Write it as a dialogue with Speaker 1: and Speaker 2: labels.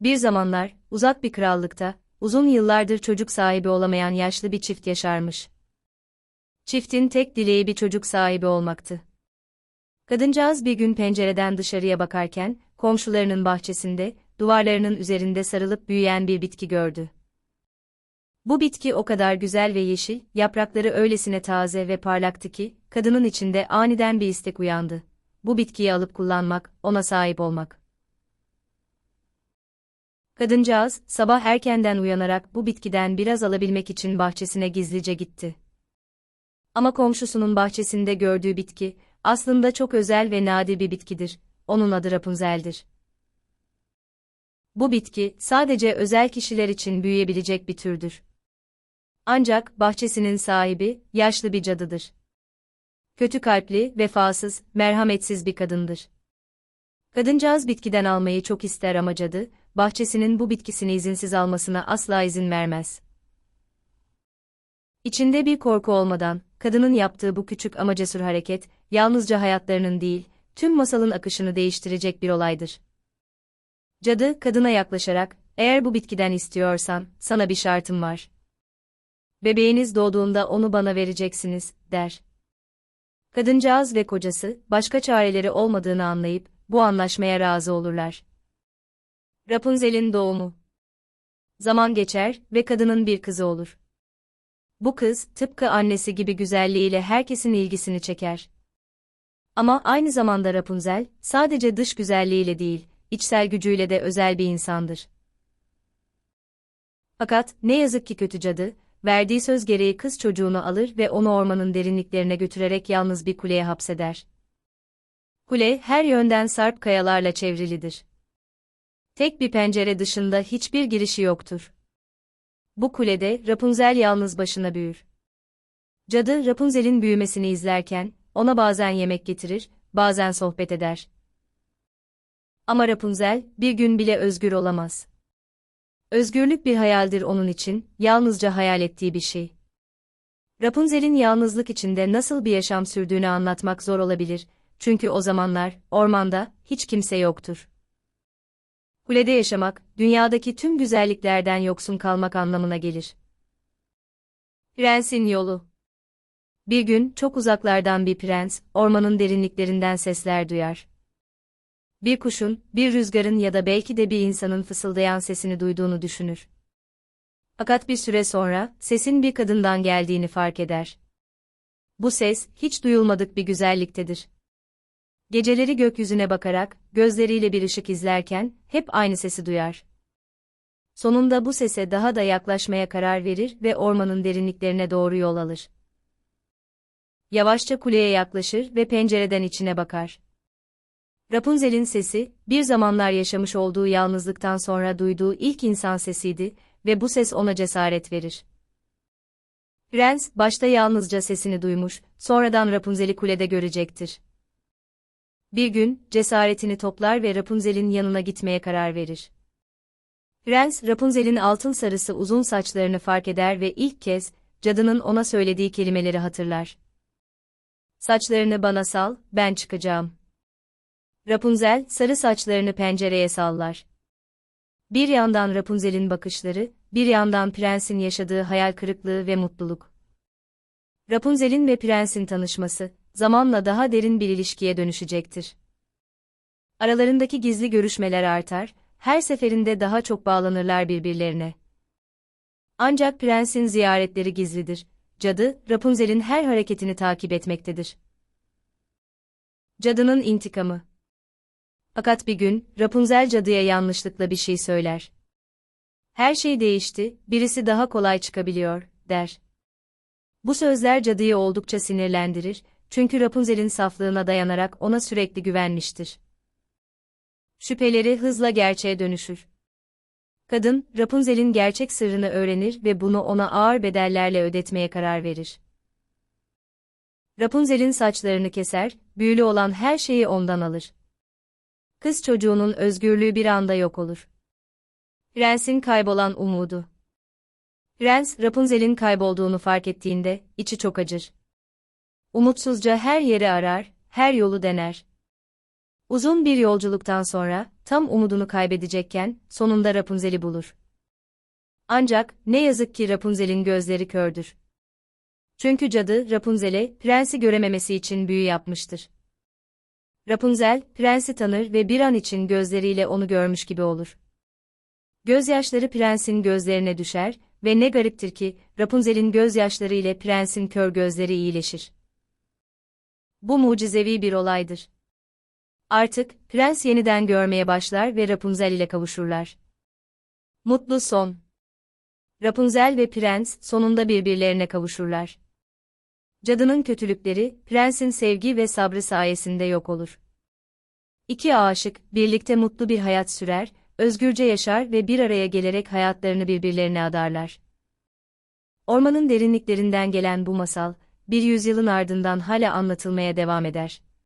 Speaker 1: Bir zamanlar, uzak bir krallıkta, uzun yıllardır çocuk sahibi olamayan yaşlı bir çift yaşarmış. Çiftin tek dileği bir çocuk sahibi olmaktı. Kadıncağız bir gün pencereden dışarıya bakarken, komşularının bahçesinde, duvarlarının üzerinde sarılıp büyüyen bir bitki gördü. Bu bitki o kadar güzel ve yeşil, yaprakları öylesine taze ve parlaktı ki, kadının içinde aniden bir istek uyandı. Bu bitkiyi alıp kullanmak, ona sahip olmak. Kadıncağız, sabah erkenden uyanarak bu bitkiden biraz alabilmek için bahçesine gizlice gitti. Ama komşusunun bahçesinde gördüğü bitki, aslında çok özel ve nadir bir bitkidir. Onun adı Rapunzel'dir. Bu bitki, sadece özel kişiler için büyüyebilecek bir türdür. Ancak, bahçesinin sahibi, yaşlı bir cadıdır. Kötü kalpli, vefasız, merhametsiz bir kadındır. Kadıncağız bitkiden almayı çok ister ama cadı, bahçesinin bu bitkisini izinsiz almasına asla izin vermez. İçinde bir korku olmadan, kadının yaptığı bu küçük ama cesur hareket, yalnızca hayatlarının değil, tüm masalın akışını değiştirecek bir olaydır. Cadı, kadına yaklaşarak, eğer bu bitkiden istiyorsan, sana bir şartım var. Bebeğiniz doğduğunda onu bana vereceksiniz, der. Kadıncağız ve kocası, başka çareleri olmadığını anlayıp, bu anlaşmaya razı olurlar. Rapunzel'in doğumu Zaman geçer ve kadının bir kızı olur. Bu kız, tıpkı annesi gibi güzelliğiyle herkesin ilgisini çeker. Ama aynı zamanda Rapunzel, sadece dış güzelliğiyle değil, içsel gücüyle de özel bir insandır. Fakat, ne yazık ki kötü cadı, verdiği söz gereği kız çocuğunu alır ve onu ormanın derinliklerine götürerek yalnız bir kuleye hapseder. Kule, her yönden sarp kayalarla çevrilidir. Tek bir pencere dışında hiçbir girişi yoktur. Bu kulede Rapunzel yalnız başına büyür. Cadı Rapunzel'in büyümesini izlerken, ona bazen yemek getirir, bazen sohbet eder. Ama Rapunzel, bir gün bile özgür olamaz. Özgürlük bir hayaldir onun için, yalnızca hayal ettiği bir şey. Rapunzel'in yalnızlık içinde nasıl bir yaşam sürdüğünü anlatmak zor olabilir, çünkü o zamanlar, ormanda, hiç kimse yoktur. Kulede yaşamak, dünyadaki tüm güzelliklerden yoksun kalmak anlamına gelir. Prensin yolu Bir gün, çok uzaklardan bir prens, ormanın derinliklerinden sesler duyar. Bir kuşun, bir rüzgarın ya da belki de bir insanın fısıldayan sesini duyduğunu düşünür. Fakat bir süre sonra, sesin bir kadından geldiğini fark eder. Bu ses, hiç duyulmadık bir güzelliktedir. Geceleri gökyüzüne bakarak, gözleriyle bir ışık izlerken, hep aynı sesi duyar. Sonunda bu sese daha da yaklaşmaya karar verir ve ormanın derinliklerine doğru yol alır. Yavaşça kuleye yaklaşır ve pencereden içine bakar. Rapunzel'in sesi, bir zamanlar yaşamış olduğu yalnızlıktan sonra duyduğu ilk insan sesiydi ve bu ses ona cesaret verir. Prens, başta yalnızca sesini duymuş, sonradan Rapunzel'i kulede görecektir. Bir gün, cesaretini toplar ve Rapunzel'in yanına gitmeye karar verir. Prens, Rapunzel'in altın sarısı uzun saçlarını fark eder ve ilk kez, cadının ona söylediği kelimeleri hatırlar. Saçlarını bana sal, ben çıkacağım. Rapunzel, sarı saçlarını pencereye sallar. Bir yandan Rapunzel'in bakışları, bir yandan prensin yaşadığı hayal kırıklığı ve mutluluk. Rapunzel'in ve prensin tanışması, zamanla daha derin bir ilişkiye dönüşecektir. Aralarındaki gizli görüşmeler artar, her seferinde daha çok bağlanırlar birbirlerine. Ancak prensin ziyaretleri gizlidir. Cadı, Rapunzel'in her hareketini takip etmektedir. Cadının intikamı Fakat bir gün, Rapunzel cadıya yanlışlıkla bir şey söyler. Her şey değişti, birisi daha kolay çıkabiliyor, der. Bu sözler cadıyı oldukça sinirlendirir, çünkü Rapunzel'in saflığına dayanarak ona sürekli güvenmiştir. Şüpheleri hızla gerçeğe dönüşür. Kadın, Rapunzel'in gerçek sırrını öğrenir ve bunu ona ağır bedellerle ödetmeye karar verir. Rapunzel'in saçlarını keser, büyülü olan her şeyi ondan alır. Kız çocuğunun özgürlüğü bir anda yok olur. Prensin kaybolan umudu. Prens, Rapunzel'in kaybolduğunu fark ettiğinde, içi çok acır. Umutsuzca her yeri arar, her yolu dener. Uzun bir yolculuktan sonra, tam umudunu kaybedecekken, sonunda Rapunzel'i bulur. Ancak, ne yazık ki Rapunzel'in gözleri kördür. Çünkü cadı, Rapunzel'e, prensi görememesi için büyü yapmıştır. Rapunzel, prensi tanır ve bir an için gözleriyle onu görmüş gibi olur. Gözyaşları prensin gözlerine düşer ve ne gariptir ki, Rapunzel'in gözyaşları ile prensin kör gözleri iyileşir. Bu mucizevi bir olaydır. Artık, prens yeniden görmeye başlar ve Rapunzel ile kavuşurlar. Mutlu son. Rapunzel ve prens, sonunda birbirlerine kavuşurlar. Cadının kötülükleri, prensin sevgi ve sabrı sayesinde yok olur. İki aşık, birlikte mutlu bir hayat sürer, özgürce yaşar ve bir araya gelerek hayatlarını birbirlerine adarlar. Ormanın derinliklerinden gelen bu masal, bir yüzyılın ardından hala anlatılmaya devam eder.